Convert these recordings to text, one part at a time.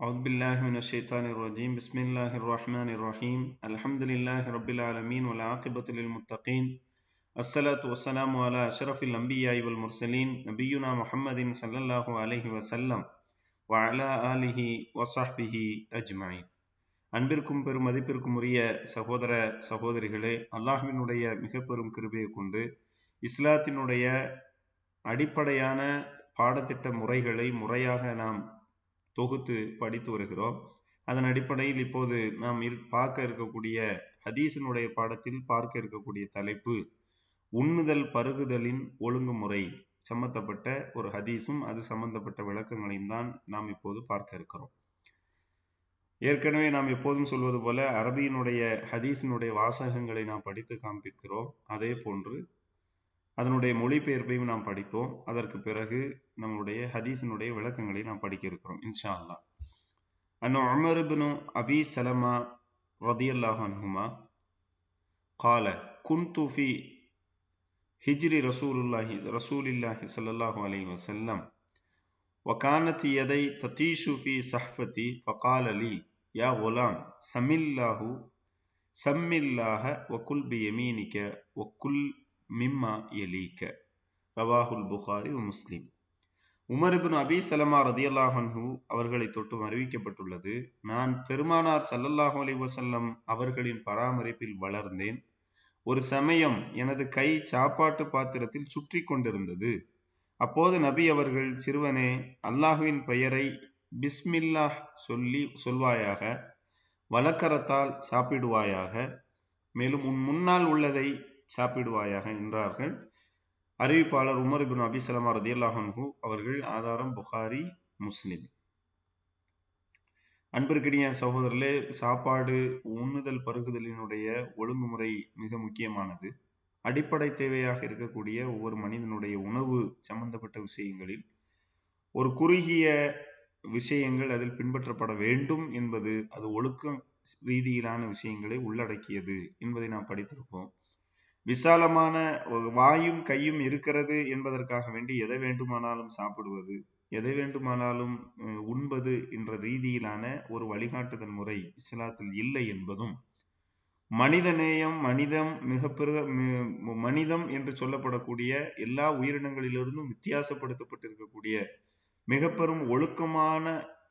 أعوذ بالله من الشيطان الرجيم بسم الله الرحمن الرحيم الحمد لله رب العالمين والعاقبة للمتقين الصلاة والسلام على أشرف الأنبياء والمرسلين نبينا محمد صلى الله عليه وسلم وعلى آله وصحبه أجمعين அன்பிற்கும் பெரும் மதிப்பிற்கும் உரிய சகோதர சகோதரிகளே அல்லாஹ்வினுடைய மிக பெரும் கிருபையை கொண்டு இஸ்லாத்தினுடைய அடிப்படையான பாடத்திட்ட முறைகளை முறையாக நாம் தொகுத்து படித்து வருகிறோம். அதன் அடிப்படையில் இப்போது நாம் பார்க்க இருக்கக்கூடிய ஹதீஸினுடைய பாடத்தில் பார்க்க இருக்கக்கூடிய தலைப்பு உண்ணுதல் பருகுதலின் ஒழுங்குமுறை. சம்பந்தப்பட்ட ஒரு ஹதீஸும் அது சம்பந்தப்பட்ட விளக்கங்களையும் தான் நாம் இப்போது பார்க்க இருக்கிறோம். ஏற்கனவே நாம் எப்போதும் சொல்வது போல அரபியினுடைய ஹதீஸினுடைய வாசகங்களை நாம் படித்து காண்பிக்கிறோம். அதே போன்று அதனுடைய மொழிபெயர்ப்பையும் நாம் படிப்போம் அதற்கு பிறகு நம்முடைய ஹதீஸினுடைய விளக்கங்களை நாம் படிக்க இருக்கிறோம் இன்ஷா அல்லா அன்னு அமர் பினு அபி சலமா ரதியல்லாஹ் அன்ஹுமா قال كنت في هجر رسول الله رسول الله صلى الله عليه وسلم وكانت يدي تطيش في صحفتي فقال لي يا غلام سم الله سم الله وكل بيمينك وكل மிம்மா எலீக்க ரவாஹுல் புகாரி முஸ்லிம் உமர்பின் அபி சலமா ரதியல்லாஹன்ஹு அவர்களை தொட்டும் அறிவிக்கப்பட்டுள்ளது நான் பெருமானார் சல்லல்லாஹு அலி வசல்லம் அவர்களின் பராமரிப்பில் வளர்ந்தேன். ஒரு சமயம் எனது கை சாப்பாட்டு பாத்திரத்தில் சுற்றி கொண்டிருந்தது. அப்போது நபி அவர்கள் சிறுவனே அல்லாஹுவின் பெயரை பிஸ்மில்லாஹ் சொல்லி சொல்வாயாக வலக்கரத்தால் சாப்பிடுவாயாக. மேலும் உன் முன்னால் உள்ளதை சாப்பிடுவாயாக என்றார்கள். அறிவிப்பாளர் உமர் இபின் அபிசலமா ரதியல்லாஹன்ஹு அவர்கள் ஆதாரம் புகாரி முஸ்லிம். அன்பிற்கினிய சகோதரர்களே சாப்பாடு உண்ணுதல் பருகுதலினுடைய ஒழுங்குமுறை மிக முக்கியமானது. அடிப்படை தேவையாக இருக்கக்கூடிய ஒவ்வொரு மனிதனுடைய உணவு சம்பந்தப்பட்ட விஷயங்களில் ஒரு குறுகிய விஷயங்கள் அதில் பின்பற்றப்பட வேண்டும் என்பது அது ஒழுக்கம் ரீதியிலான விஷயங்களை உள்ளடக்கியது என்பதை நாம் படித்திருப்போம். விசாலமான வாயும் கையும் இருக்கிறது என்பதற்காக வேண்டி எதை வேண்டுமானாலும் சாப்பிடுவது எதை வேண்டுமானாலும் உண்பது என்ற ரீதியிலான ஒரு வழிகாட்டுதல் முறை இஸ்லாத்தில் இல்லை என்பதும் மனித நேயம் மனிதம் மிக பெரு மனிதம் என்று சொல்லப்படக்கூடிய எல்லா உயிரினங்களிலிருந்தும் வித்தியாசப்படுத்தப்பட்டிருக்கக்கூடிய மிக பெரும் ஒழுக்கமான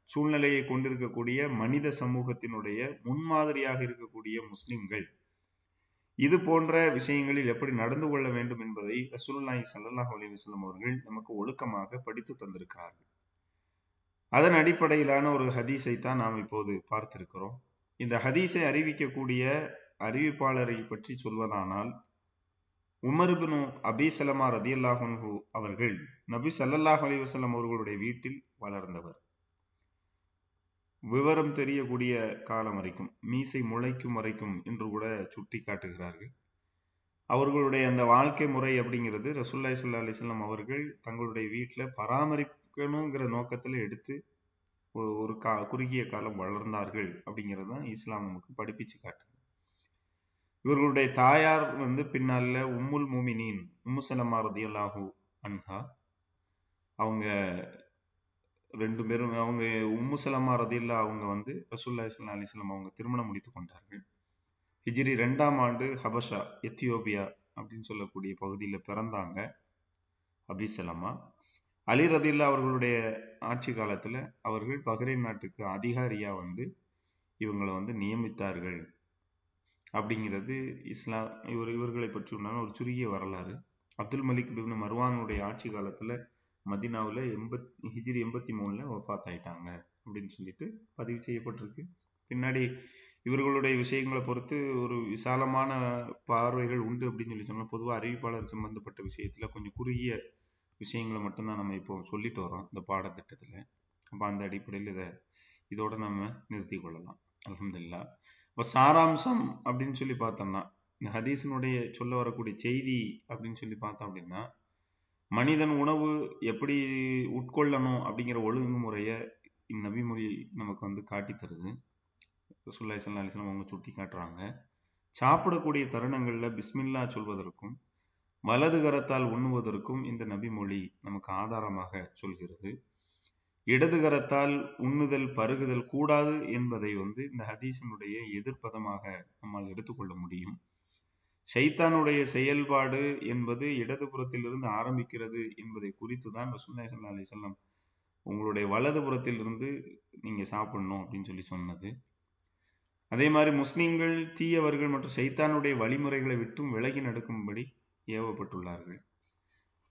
சூழ்நிலையை கொண்டிருக்கக்கூடிய மனித சமூகத்தினுடைய முன்மாதிரியாக இருக்கக்கூடிய முஸ்லிம்கள் இது போன்ற விஷயங்களில் எப்படி நடந்து கொள்ள வேண்டும் என்பதை ரசூலுல்லாஹி சல்லாஹ் அலி அவர்கள் நமக்கு ஒழுக்கமாக படித்து தந்திருக்கிறார்கள். அதன் அடிப்படையிலான ஒரு ஹதீஸை தான் நாம் இப்போது பார்த்திருக்கிறோம். இந்த ஹதீஸை அறிவிக்கக்கூடிய அறிவிப்பாளரை பற்றி சொல்வதானால் உமர்பினு அபி சலமா ரதி அவர்கள் நபி சல்லல்லாஹ் அலி வசலம் அவர்களுடைய வீட்டில் வளர்ந்தவர். விவரம் தெரியக்கூடிய காலம் வரைக்கும் மீசை முளைக்கும் வரைக்கும் என்று கூட சுட்டி காட்டுகிறார்கள். அவர்களுடைய அந்த வாழ்க்கை முறை அப்படிங்கிறது ரசூல்லாய் சல்லா அலிஸ்லாம் அவர்கள் தங்களுடைய வீட்டில் பராமரிக்கணுங்கிற நோக்கத்தில் எடுத்து ஒரு கா குறுகிய காலம் வளர்ந்தார்கள் அப்படிங்கிறது தான் இஸ்லாம் நமக்கு படிப்பிச்சு காட்டுது. இவர்களுடைய தாயார் வந்து பின்னால உம்முல் மூமினின் உம்மு ரதியல்லாஹூ அன்ஹா. அவங்க ரெண்டு பேரும் அவங்க உம்மு சலமா ரதில்லா அவங்க வந்து ரசூல்லா இஸ்லாம் அலிஸ்லாம் அவங்க திருமணம் முடித்து கொண்டார்கள். ஹிஜ்ரி ரெண்டாம் ஆண்டு ஹபஷா எத்தியோப்பியா அப்படின்னு சொல்லக்கூடிய பகுதியில் பிறந்தாங்க அபிசலமா அலி ரதில்லா அவர்களுடைய ஆட்சி காலத்தில் அவர்கள் பஹ்ரைன் நாட்டுக்கு அதிகாரியாக வந்து இவங்களை வந்து நியமித்தார்கள். அப்படிங்கிறது இஸ்லாம் இவர் இவர்களை பற்றி உண்டான ஒரு சுருகிய வரலாறு. அப்துல் மலிக் பின் மர்வானுடைய ஆட்சி காலத்தில் மதினாவில் எண்பத் ஹிஜ்ரி எண்பத்தி மூணில் ஒஃபாத் ஆயிட்டாங்க அப்படின்னு சொல்லிட்டு பதிவு செய்யப்பட்டிருக்கு. பின்னாடி இவர்களுடைய விஷயங்களை பொறுத்து ஒரு விசாலமான பார்வைகள் உண்டு அப்படின்னு சொல்லி சொன்னால் பொதுவாக அறிவிப்பாளர் சம்பந்தப்பட்ட விஷயத்தில் கொஞ்சம் குறுகிய விஷயங்களை மட்டும்தான் நம்ம இப்போ சொல்லிட்டு வரோம் இந்த பாடத்திட்டத்தில். அப்போ அந்த அடிப்படையில் இதை இதோடு நம்ம நிறுத்தி கொள்ளலாம். அலமதுல்லா இப்போ சாராம்சம் அப்படின்னு சொல்லி பார்த்தோம்னா இந்த ஹதீஸினுடைய சொல்ல வரக்கூடிய செய்தி அப்படின்னு சொல்லி பார்த்தோம் அப்படின்னா மனிதன் உணவு எப்படி உட்கொள்ளணும் அப்படிங்கிற ஒழுங்குமுறையை இந்நபிமொழி நமக்கு வந்து காட்டி தருது. சுல்லாய் சல்லா அலிஸ்லாம் அவங்க சுட்டி காட்டுறாங்க. சாப்பிடக்கூடிய தருணங்களில் பிஸ்மில்லா சொல்வதற்கும் வலது கரத்தால் உண்ணுவதற்கும் இந்த நபிமொழி நமக்கு ஆதாரமாக சொல்கிறது. இடது கரத்தால் உண்ணுதல் பருகுதல் கூடாது என்பதை வந்து இந்த ஹதீஸினுடைய எதிர்ப்பதமாக நம்மால் எடுத்துக்கொள்ள முடியும். ஷைத்தானுடைய செயல்பாடு என்பது இடதுபுறத்திலிருந்து ஆரம்பிக்கிறது என்பதை குறித்து தான் ரசூல்லா சல்லா அலி சொல்லம் உங்களுடைய வலது புறத்திலிருந்து நீங்க சாப்பிடணும் அப்படின்னு சொல்லி சொன்னது. அதே மாதிரி முஸ்லீம்கள் தீயவர்கள் மற்றும் சைத்தானுடைய வழிமுறைகளை விட்டும் விலகி நடக்கும்படி ஏவப்பட்டுள்ளார்கள்.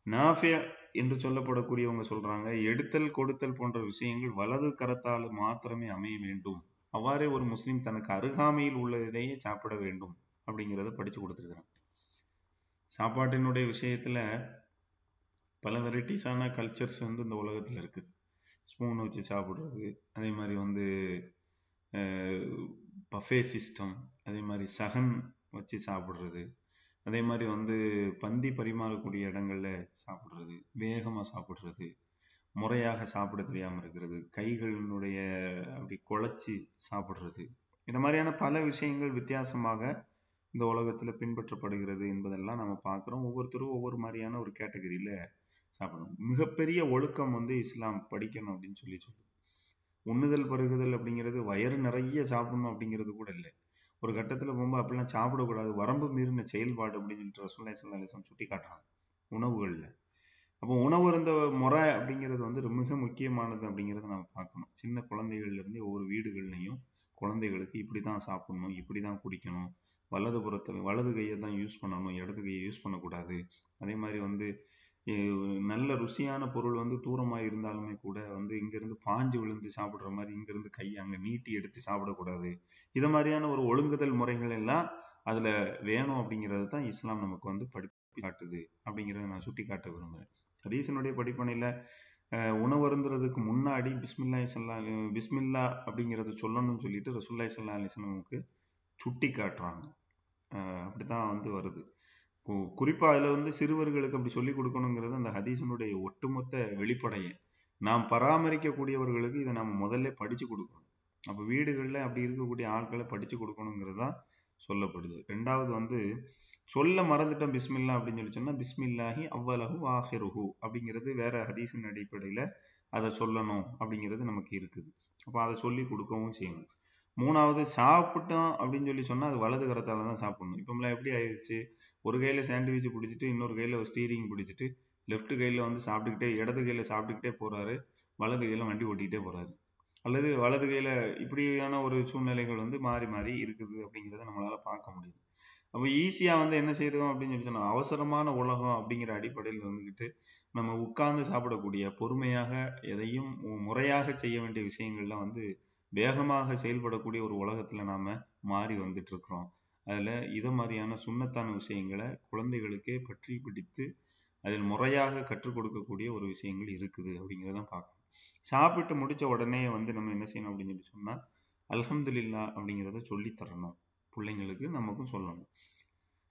நாஃபியா என்று சொல்லப்படக்கூடியவங்க சொல்றாங்க எடுத்தல் கொடுத்தல் போன்ற விஷயங்கள் வலது கரத்தால் மாத்திரமே அமைய வேண்டும். அவ்வாறே ஒரு முஸ்லீம் தனக்கு அருகாமையில் உள்ளதையே சாப்பிட வேண்டும். அப்படிங்கிறத படித்து கொடுத்துருக்குறேன். சாப்பாட்டினுடைய விஷயத்தில் பல வெரைட்டிஸான கல்ச்சர்ஸ் வந்து இந்த உலகத்தில் இருக்குது. ஸ்பூன் வச்சு சாப்பிட்றது அதே மாதிரி வந்து பஃபே சிஸ்டம் அதே மாதிரி சகன் வச்சு சாப்பிட்றது அதே மாதிரி வந்து பந்தி பரிமாறக்கூடிய இடங்களில் சாப்பிட்றது வேகமாக சாப்பிட்றது முறையாக சாப்பிட தெரியாமல் இருக்கிறது கைகளினுடைய அப்படி குழச்சி சாப்பிட்றது இந்த மாதிரியான பல விஷயங்கள் வித்தியாசமாக இந்த உலகத்தில் பின்பற்றப்படுகிறது என்பதெல்லாம் நம்ம பார்க்குறோம். ஒவ்வொருத்தரும் ஒவ்வொரு மாதிரியான ஒரு கேட்டகரியில் சாப்பிடணும். மிகப்பெரிய ஒழுக்கம் வந்து இஸ்லாம் படிக்கணும் அப்படின்னு சொல்லி சொல்லுது. உண்ணுதல் பருகுதல் அப்படிங்கிறது வயறு நிறைய சாப்பிடணும் அப்படிங்கிறது கூட இல்லை. ஒரு கட்டத்தில் போகும்போது அப்படிலாம் சாப்பிடக்கூடாது. வரம்பு மீறின செயல்பாடு அப்படின்னு சொல்லிட்டு ரசூல்லா சல்லாஹம் சுட்டி காட்டுறாங்க உணவுகளில். அப்போ உணவு இருந்த முறை அப்படிங்கிறது வந்து மிக முக்கியமானது அப்படிங்கிறத நம்ம பார்க்கணும். சின்ன குழந்தைகள்லேருந்து ஒவ்வொரு வீடுகள்லையும் குழந்தைகளுக்கு இப்படி தான் சாப்பிடணும் இப்படி தான் குடிக்கணும் வலது புறத்தில் வலது கையை தான் யூஸ் பண்ணணும் இடது கையை யூஸ் பண்ணக்கூடாது. அதே மாதிரி வந்து நல்ல ருசியான பொருள் வந்து தூரமாக இருந்தாலுமே கூட வந்து இங்கேருந்து பாஞ்சு விழுந்து சாப்பிட்ற மாதிரி இங்கேருந்து கையை அங்கே நீட்டி எடுத்து சாப்பிடக்கூடாது. இது மாதிரியான ஒரு ஒழுங்குதல் முறைகள் எல்லாம் அதில் வேணும் அப்படிங்கிறது தான் இஸ்லாம் நமக்கு வந்து படிப்பு காட்டுது அப்படிங்கிறத நான் சுட்டி காட்ட விரும்புகிறேன் ஹதீசனுடைய படிப்பனையில் உணவருந்துறதுக்கு முன்னாடி பிஸ்மில்லா சல்லா பிஸ்மில்லா அப்படிங்கிறத சொல்லணும்னு சொல்லிட்டு ரசுல்லாய் சல்லா அலிஸ்லாமுக்கு சுட்டி காட்டுறாங்க. அப்படி தான் வந்து வருது. குறிப்பாக அதில் வந்து சிறுவர்களுக்கு அப்படி சொல்லி கொடுக்கணுங்கிறது அந்த ஹதீசனுடைய ஒட்டுமொத்த வெளிப்படையை. நாம் பராமரிக்கக்கூடியவர்களுக்கு இதை நம்ம முதல்ல படித்து கொடுக்கணும். அப்போ வீடுகளில் அப்படி இருக்கக்கூடிய ஆட்களை படித்து கொடுக்கணுங்கிறது தான் சொல்லப்படுது. ரெண்டாவது வந்து சொல்ல மறந்துட்டோம் பிஸ்மில்லா அப்படின்னு சொல்லி சொன்னால் பிஸ்மில்லாஹி அவ்வளகு ஆஹிருஹு அப்படிங்கிறது வேற ஹதீஸின் அடிப்படையில் அதை சொல்லணும் அப்படிங்கிறது நமக்கு இருக்குது. அப்போ அதை சொல்லி கொடுக்கவும் செய்யணும். மூணாவது சாப்பிட்டோம் அப்படின்னு சொல்லி சொன்னா அது வலது கரத்தால தான் சாப்பிடணும். இப்போம்லாம் எப்படி ஆயிடுச்சு ஒரு கையில சாண்ட்விச் பிடிச்சிட்டு இன்னொரு கையில ஸ்டீரிங் பிடிச்சிட்டு லெஃப்ட் கையில வந்து சாப்பிட்டுக்கிட்டே இடது கையில சாப்பிட்டுக்கிட்டே போறாரு. வலது கையில வண்டி ஓட்டிக்கிட்டே போறாரு. அல்லது வலது கையில இப்படியான ஒரு சூழ்நிலைகள் வந்து மாறி மாறி இருக்குது அப்படிங்கிறத நம்மளால பார்க்க முடியுது. அப்போ ஈஸியா வந்து என்ன செய்யறோம் அப்படின்னு சொல்லி சொன்னா அவசரமான உலகம் அப்படிங்கிற அடிப்படையில் இருந்துக்கிட்டு நம்ம உட்கார்ந்து சாப்பிடக்கூடிய பொறுமையாக எதையும் முறையாக செய்ய வேண்டிய விஷயங்கள்லாம் வந்து வேகமாக செயல்படக்கூடிய ஒரு உலகத்தில் நாம் மாறி வந்துட்டு இருக்கிறோம் இதை மாதிரியான சுண்ணத்தான விஷயங்களை குழந்தைகளுக்கே பற்றி பிடித்து அதில் முறையாக கற்றுக் கொடுக்கக்கூடிய ஒரு விஷயங்கள் இருக்குது அப்படிங்கிறத பார்க்கணும். சாப்பிட்டு முடித்த உடனே வந்து நம்ம என்ன செய்யணும் அப்படின்னு சொல்லி சொன்னால் அல்ஹம்துலில்லா அப்படிங்கிறத சொல்லி தரணும். பிள்ளைங்களுக்கு நமக்கும் சொல்லணும்.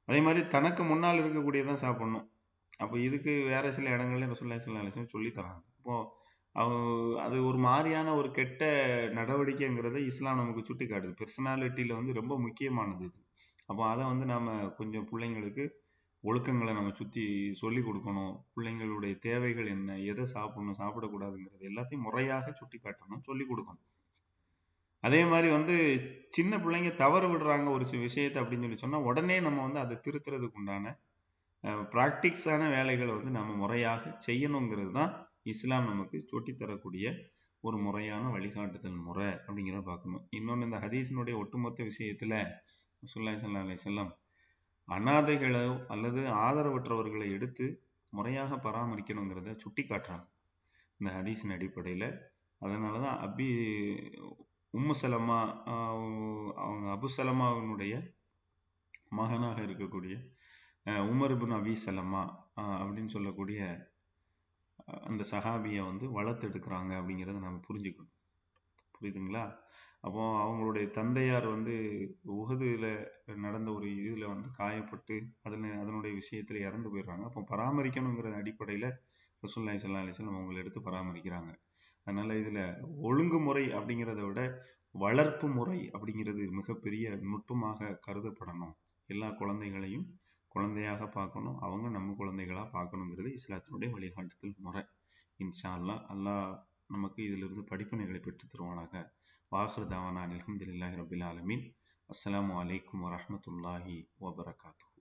அதே மாதிரி தனக்கு முன்னால் இருக்கக்கூடியதான் சாப்பிடணும். அப்போ இதுக்கு வேற சில இடங்கள்ல ரசூல்லா ஸல்லல்லாஹு சொல்லி தராங்க. இப்போது அது ஒரு மாதிரியான ஒரு கெட்ட நடவடிக்கைங்கிறத இஸ்லாம் நமக்கு சுட்டி காட்டுது பெர்சனாலிட்டியில வந்து ரொம்ப முக்கியமானது இது. அப்போ அதை வந்து நாம் கொஞ்சம் பிள்ளைங்களுக்கு ஒழுக்கங்களை நம்ம சுற்றி சொல்லி கொடுக்கணும். பிள்ளைங்களுடைய தேவைகள் என்ன எதை சாப்பிடணும் சாப்பிடக்கூடாதுங்கிறது எல்லாத்தையும் முறையாக சுட்டி காட்டணும் சொல்லி கொடுக்கணும். அதே மாதிரி வந்து சின்ன பிள்ளைங்க தவறு விடுறாங்க ஒரு சில விஷயத்தை அப்படின்னு சொல்லி சொன்னால் உடனே நம்ம வந்து அதை திருத்துறதுக்கு உண்டான ப்ராக்டிக்ஸான வேலைகளை வந்து நம்ம முறையாக செய்யணுங்கிறது தான் இஸ்லாம் நமக்கு சொட்டி தரக்கூடிய ஒரு முறையான வழிகாட்டுதல் முறை அப்படிங்கிறத பார்க்கணும். இன்னொன்று இந்த ஹதீஸினுடைய ஒட்டுமொத்த விஷயத்தில் சுல்லாய் சல்லா அலி செல்லம் அனாதைகளோ அல்லது ஆதரவற்றவர்களை எடுத்து முறையாக பராமரிக்கணுங்கிறத சுட்டி காட்டுறாங்க இந்த ஹதீஸின் அடிப்படையில். அதனால தான் அபி உம்மு சலமா அவங்க அபு சலமாவினுடைய மகனாக இருக்கக்கூடிய உமர் பின் அபி சலமா அப்படின்னு சொல்லக்கூடிய அந்த சஹாபியை வந்து வளர்த்தெடுக்கிறாங்க அப்படிங்கிறத நம்ம புரிஞ்சுக்கணும். புரியுதுங்களா? அப்போ அவங்களுடைய தந்தையார் வந்து உகதுல நடந்த ஒரு இதில் வந்து காயப்பட்டு அதில் அதனுடைய விஷயத்தில் இறந்து போயிடுறாங்க. அப்போ பராமரிக்கணுங்கிற அடிப்படையில் ரசூல்லாய் சல்லா அலிஸ்லாம் அவங்களை எடுத்து பராமரிக்கிறாங்க. அதனால் இதில் ஒழுங்குமுறை அப்படிங்கிறத விட வளர்ப்பு முறை அப்படிங்கிறது மிகப்பெரிய நுட்பமாக கருதப்படணும். எல்லா குழந்தைகளையும் குழந்தையாக பார்க்கணும். அவங்க நம்ம குழந்தைகளாக பார்க்கணுங்கிறது இஸ்லாத்தினுடைய வழிகாட்டுதல் முறை. இன்ஷா அல்லா அல்லாஹ் நமக்கு இதிலிருந்து படிப்பினைகளை பெற்றுத் தருவானாக. வாஹர் தாவானா அல்ஹம்துலில்லாஹி ரபில் ஆலமீன். அஸ்லாம் வலைக்கம் வரமத்துல்லாஹி வபரகாத்து